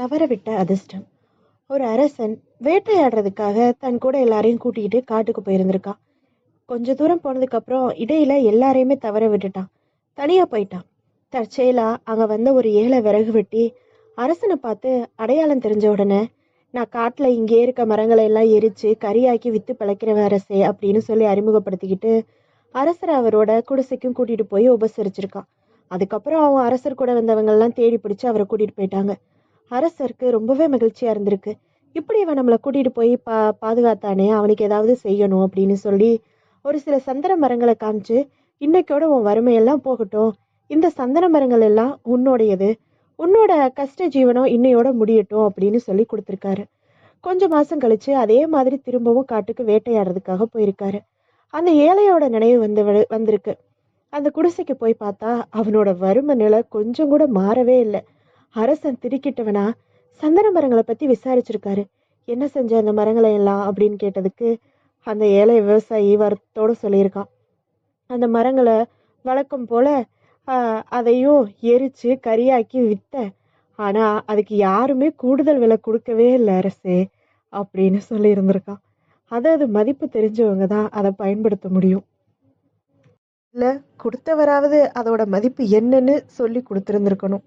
தவறவிட்ட அதிர்ஷ்டம். ஒரு அரசன் வேட்டையாடுறதுக்காக தன் கூட எல்லாரையும் கூட்டிக்கிட்டு காட்டுக்கு போயிருந்திருக்கான். கொஞ்ச தூரம் போனதுக்கப்புறம் இடையில எல்லாரையுமே தவற விட்டுட்டான். தனியா போயிட்டான். தற்செயலா அங்க வந்த ஒரு ஏழை விறகு வெட்டி அரசனை பார்த்து அடையாளம் தெரிஞ்ச உடனே நான் காட்டில் இங்கே இருக்க மரங்களை எல்லாம் எரித்து கறியாக்கி விற்று பிழைக்கிறவன் அரசே அப்படின்னு சொல்லி அறிமுகப்படுத்திக்கிட்டு அரசர் அவரோட குடிசைக்கும் கூட்டிகிட்டு போய் உபசரிச்சிருக்கான். அதுக்கப்புறம் அவன் அரசர் கூட வந்தவங்கள்லாம் தேடி பிடிச்சி அவரை கூட்டிகிட்டு போயிட்டாங்க. அரசருக்கு ரொம்பவே மகிழ்ச்சியா இருந்திருக்கு. இப்படி இவன் நம்மளை கூட்டிட்டு போய் பா பாதுகாத்தானே? அவனுக்கு ஏதாவது செய்யணும் அப்படின்னு சொல்லி ஒரு சில சந்தன மரங்களை காமிச்சு இன்னைக்கோட உன் வறுமையெல்லாம் போகட்டும். இந்த சந்தன மரங்கள் எல்லாம் உன்னோடையது. உன்னோட கஷ்ட ஜீவனம் இன்னையோட முடியட்டும் அப்படின்னு சொல்லி கொடுத்துருக்காரு. கொஞ்சம் மாசம் கழிச்சு அதே மாதிரி திரும்பவும் காட்டுக்கு வேட்டையாடுறதுக்காக போயிருக்காரு. அந்த ஏழையோட நினைவு வந்து வந்திருக்கு. அந்த குடிசைக்கு போய் பார்த்தா அவனோட வறுமை நிலை கொஞ்சம் கூட மாறவே இல்லை. அரசன் திடுக்கிட்டவனா? சந்தன மரங்களை பத்தி விசாரிச்சிருக்காரு. என்ன செஞ்ச அந்த மரங்களை எல்லாம் அப்படின்னு கேட்டதுக்கு அந்த ஏழை விவசாயி வருத்தத்தோட சொல்லியிருக்கான். அந்த மரங்களை வழக்கம் போல அதையும் எரிச்சு கறியாக்கி வித்த. ஆனா அதுக்கு யாருமே கூடுதல் விலை கொடுக்கவே இல்லை அரசே அப்படின்னு சொல்லியிருந்திருக்கான். அதை அதாவது மதிப்பு தெரிஞ்சவங்க தான் அதை பயன்படுத்த முடியும். இல்லை கொடுத்தவராவது அதோட மதிப்பு என்னன்னு சொல்லி கொடுத்துருந்துருக்கணும்.